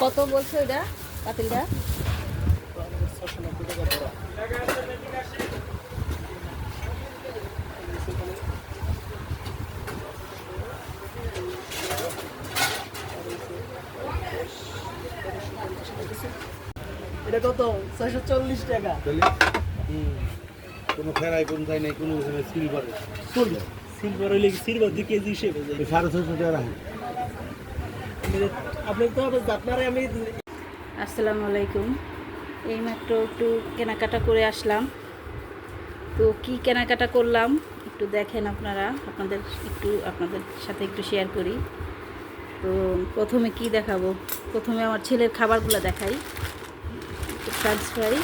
কত বলছো এটা পাতিলটা এটা কত? ছয়শো চল্লিশ টাকা। তাহলে কোনো ফেরাই কোনো নাই কোনো সিলভারে চল্লিশ সিলভার হইলে সিলভার দুই কেজি হিসেবে যায়? সাড়ে ছশো টাকা আপনি তো আপনারা আমি আসসালামু আলাইকুম। এইমাত্র একটু কেনাকাটা করে আসলাম। তো কি কেনাকাটা করলাম একটু দেখেন আপনারা আপনাদের একটু আপনাদের সাথে একটু শেয়ার করি। তো প্রথমে কি দেখাবো? প্রথমে আমার ছেলের খাবারগুলো দেখাই। ফ্রেঞ্চ ফ্রাই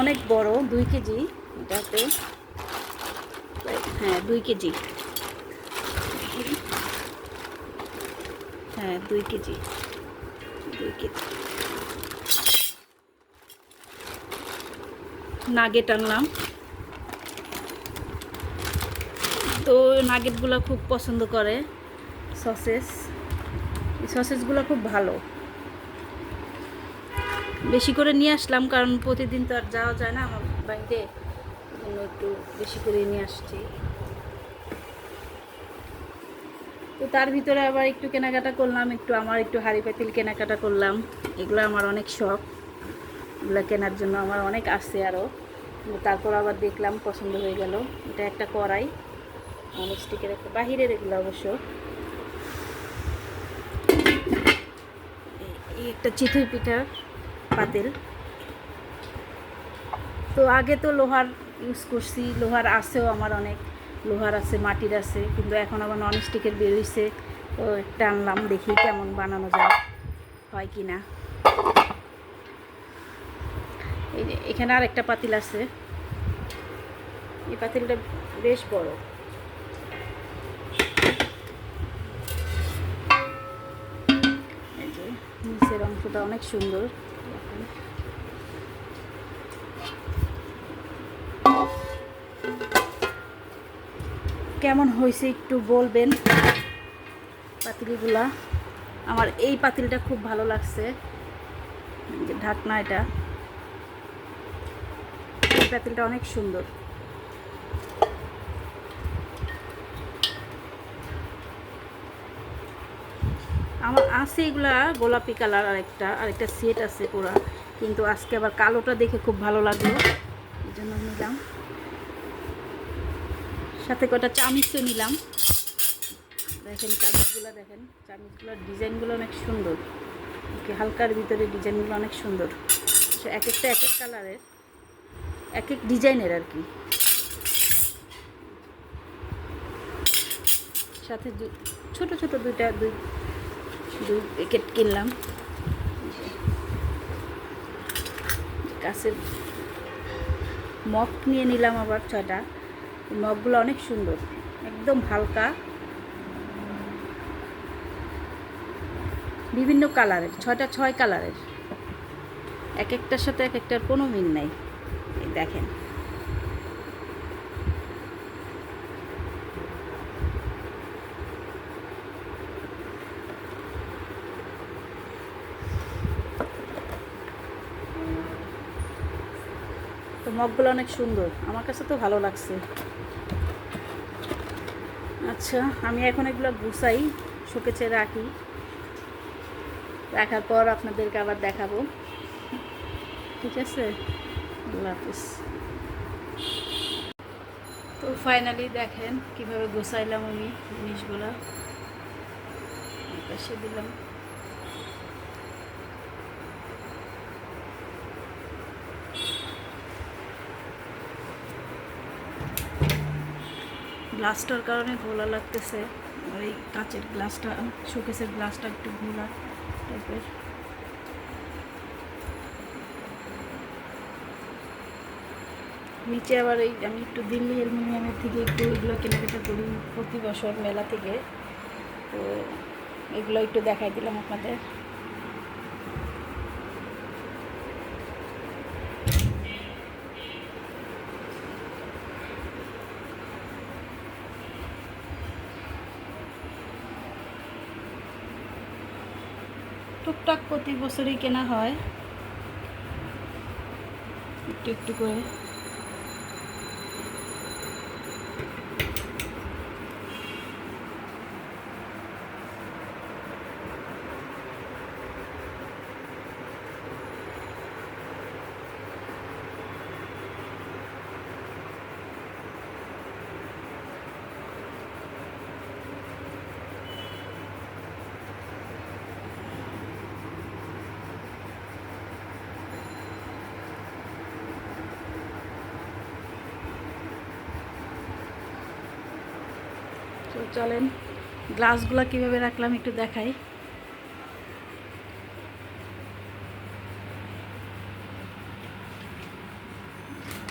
অনেক বড়, দুই কেজি এটাতে। হ্যাঁ দুই কেজি। হ্যাঁ দুই কেজি। দুই কেজি। নাগেট আনলাম। তো নাগেটগুলো খুব পছন্দ করে সসেস। সসেসগুলো খুব ভালো। বেশি করে নিয়ে আসলাম, কারণ প্রতিদিন তো আর যাওয়া যায় না, আমার বাড়িতে। একটু বেশি করে নিয়ে আসছি। তো তার ভিতরে আবার একটু কেনাকাটা করলাম, একটু আমার একটু হাড়ি পাতিল কেনাকাটা করলাম। এগুলো আমার অনেক শখ। এগুলো কেনার জন্য আমার অনেক আসছে আরও তারপর আবার দেখলাম পছন্দ হয়ে গেল। এটা একটা কড়াই অনেক স্টিকের একটা বাহিরের এগুলো অবশ্য। এই একটা চিতই পিঠার। পাতিল। তো আগে তো লোহার ইউজ করছি, লোহার আছেও আমার অনেক, লোহার আছে, মাটির আছে, কিন্তু এখন আবার নন স্টিকের বেরোইছে তো একটা আনলাম, দেখি কেমন বানানো যায়, হয় কি না এখানে আর একটা পাতিল আছে। এই পাতিলটা বেশ বড়। নিচের অংশটা অনেক সুন্দর। কেমন হয়েছে একটু বলবেন? পাতিলগুলা। আমার এই পাতিলটা খুব ভালো লাগছে। ঢাকনা এটা। পাতিলটা অনেক সুন্দর। আমার আছে এগুলা গোলাপি কালার আরেকটা আরেকটা সেট আছে পুরা। কিন্তু আজকে আবার কালোটা দেখে খুব ভালো লাগল। এই জন্য নিলাম। সাথে কটা চামিচও নিলাম। দেখেন চামিচগুলো, দেখেন। চামিচগুলোর ডিজাইনগুলো অনেক সুন্দর। কি হালকার ভিতরে ডিজাইনগুলো অনেক সুন্দর। এক একটা এক এক কালারের, এক এক ডিজাইনের আর কি। সাথে ছোট ছোট দুইটা, দুই দুই প্যাকেট কিনলাম। কাছের মগ নিয়ে নিলাম আবার ছয়টা। মগগুলো অনেক সুন্দর, একদম হালকা। বিভিন্ন কালারের, ছয়টা ছয় কালারের। এক একটার সাথে এক একটার কোনো মিল নাই। দেখেন। মগগুলো অনেক সুন্দর। আমার কাছে তো ভালো লাগছে। আচ্ছা আমি এখন এগুলো গুছাই, শোকেছে রাখি। রাখার পর আপনাদেরকে আবার দেখাবো। ঠিক আছে? আল্লাহ তো ফাইনালি দেখেন কীভাবে গোছাইলাম আমি জিনিসগুলো। পাশে দিলাম। গ্লাসটার কারণে ঘোলা লাগতেছে। এই কাচের গ্লাসটা, শোকেসের গ্লাসটা একটু ঘোলা টাইপের। নিচে আবার এই আমি একটু দিল্লি অ্যালুমিনিয়ামের থেকে একটু এগুলো কেনাকাটা করি প্রতি বছর মেলা থেকে। তো এগুলো একটু দেখাই দিলাম আপনাদের। টুকটাক প্রতি বছরই কেনা হয়। একটু একটু করে। চলেন, গ্লাসগুলো কীভাবে রাখলাম একটু দেখাই।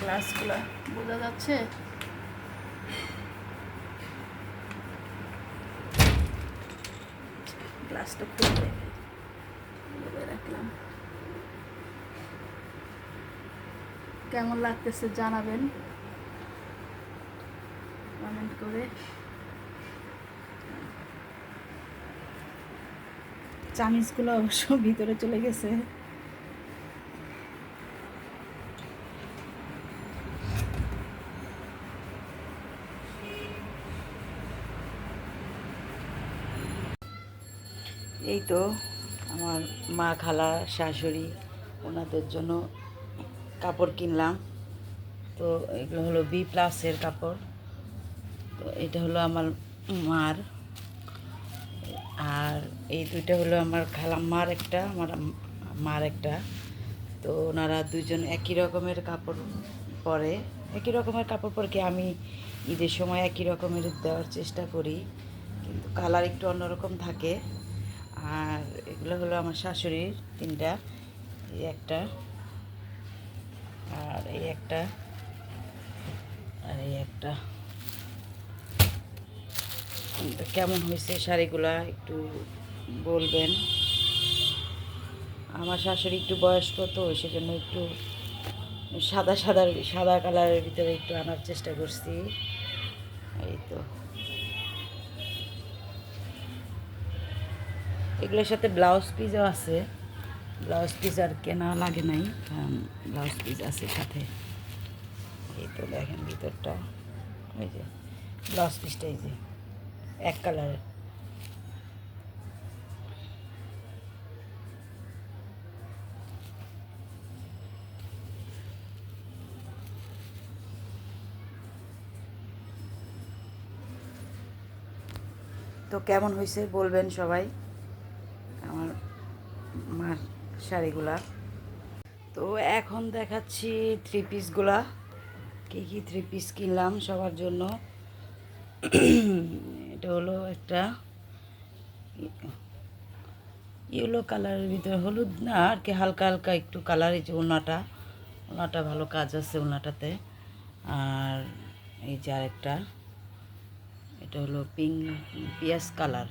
গ্লাসগুলো বোঝা যাচ্ছে? গ্লাসটা খুলে রাখলাম? কেমন লাগতেছে জানাবেন? কমেন্ট করে। চামিচগুলো অবশ্য ভিতরে চলে গেছে। এই তো আমার মা খালা, শাশুড়ি, ওনাদের জন্য কাপড় কিনলাম। তো এগুলো হলো বি প্লাসের কাপড়। তো এটা হলো আমার মার। এই দুইটা হলো আমার খালাম্মার একটা, আমার মার একটা। তো ওনারা দুজন একই রকমের কাপড় পরে, একই রকমের কাপড় পরে কি আমি ঈদের সময় একই রকমের দেওয়ার চেষ্টা করি, কিন্তু কালার একটু অন্যরকম থাকে। আর এগুলো হলো আমার শাশুড়ির তিনটা, এই একটা, আর এই একটা, আর এই একটা। কেমন হয়েছে শাড়িগুলা একটু বলবেন। আমার শাশুড়ি একটু বয়স্ক তো, সেজন্য একটু সাদা সাদা সাদা কালারের ভিতরে একটু আনার চেষ্টা করছি। এই তো। এগুলোর সাথে ব্লাউজ পিসও আছে। ব্লাউজ পিস আর কেনা লাগে নাই ব্লাউজ পিস আছে সাথে। এই তো দেখেন ভিতরটা। ওই যে, ব্লাউজ পিসটা এই যে, এক কালারের। তো কেমন হয়েছে বলবেন সবাই? আমার মার শাড়িগুলা। তো এখন দেখাচ্ছি থ্রি পিসগুলা কী কী থ্রি পিস কিনলাম সবার জন্য। এটা হলো একটা ইয়েলো কালারের ভিতরে হলুদ না, আর কি হালকা হালকা একটু কালার এই যে ওনাটা। ওনাটা ভালো কাজ আছে ওনাটাতে। আর এই যে আরেকটা। এটা হলো পিঙ্ক পিয়াজ কালার।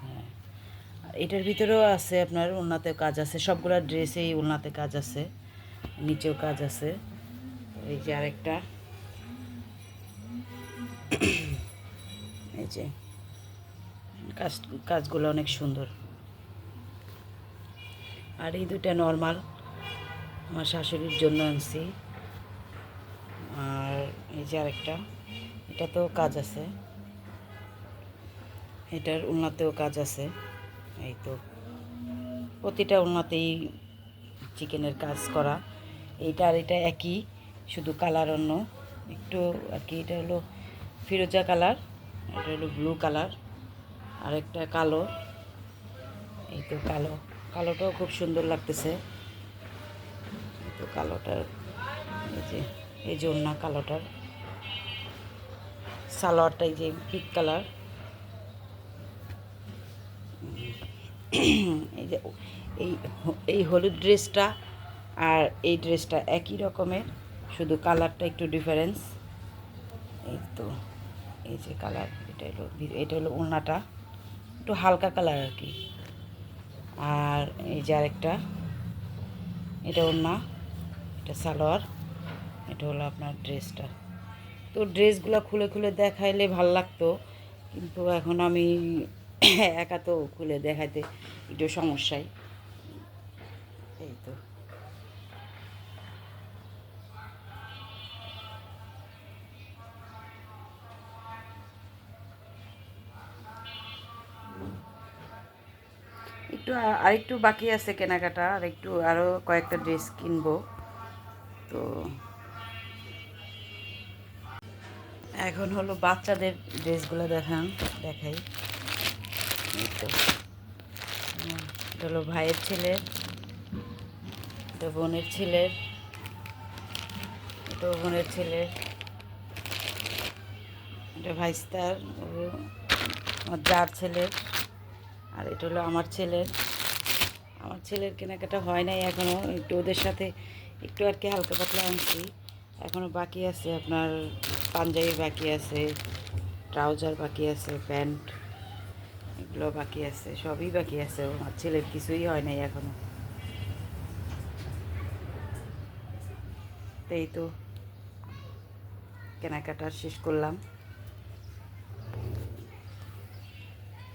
হ্যাঁ। এটার ভিতরেও আছে আপনার ওনাতে কাজ আছে। সবগুলা ড্রেসেই ওনাতে কাজ আছে। নিচেও কাজ আছে। এই যে আরেকটা। এই যে। কাজ, কাজগুলো অনেক সুন্দর। আর এই দুটা নর্মাল আমার শাশুড়ির জন্য আনছি। আর এই যে আরেকটা। এটা তো কাজ আছে। এটার উন্নতেও কাজ আছে। এই তো প্রতিটা উন্নতেই চিকেনের কাজ করা। এইটা আর এটা একই, শুধু কালার অন্য। একটু আর কি, এটা হলো ফিরোজা কালার, এটা হলো ব্লু কালার আর একটা কালো। এই তো কালো, কালোটাও খুব সুন্দর লাগতেছে। এই তো কালোটার, এই যে, এই জন্য কালোটার। সালোয়ারটাই যে পিক কালার। এই যে, এই এই হলুদ ড্রেসটা আর এই ড্রেসটা একই রকমের, শুধু কালারটা একটু ডিফারেন্স এই তো, এই যে কালার এটা হলো এটা হলো ওড়নাটা, একটু হালকা কালার আর কি। আর এই যে আরেকটা, এটা ওড়না, এটা সালোয়ার, এটা হলো আপনার ড্রেসটা তো ড্রেসগুলো খুলে খুলে দেখাইলে ভালো লাগতো, কিন্তু এখন আমি একা তো খুলে দেখাতে একটু সমস্যাই। এই তো। একটু আরেকটু বাকি আছে কেনাকাটা, আর একটু আরও কয়েকটা ড্রেস কিনবো। তো এখন হলো বাচ্চাদের ড্রেসগুলো দেখান, দেখাই। এটা হলো ভাইয়ের ছেলের এটা বোনের ছেলের এটা বোনের ছেলের এটা ভাইস্তার আমার যার ছেলের আর এটা হলো আমার ছেলের আমার ছেলের কেনাকাটা হয় নাই এখনও একটু ওদের সাথে একটু আর কি হালকা পাতলা আনছি। এখনও বাকি আছে আপনার, পাঞ্জাবি বাকি আছে, ট্রাউজার বাকি আছে, প্যান্ট। এগুলো বাকি আছে, সবই বাকি আছে। আমার ছেলের কিছুই হয় নাই এখনও তো এই তো কেনাকাটা শেষ করলাম।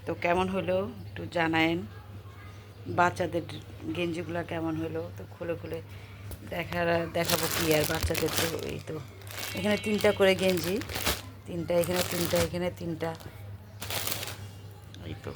তো কেমন হলো একটু জানায়েন। বাচ্চাদের গেঞ্জিগুলো কেমন হলো? তো খুলে খুলে দেখার, দেখাবো কি আর বাচ্চাদের তো এই তো। এখানে তিনটা করে গেঞ্জি, তিনটা এখানে তিনটা এখানে, তিনটা। এই তো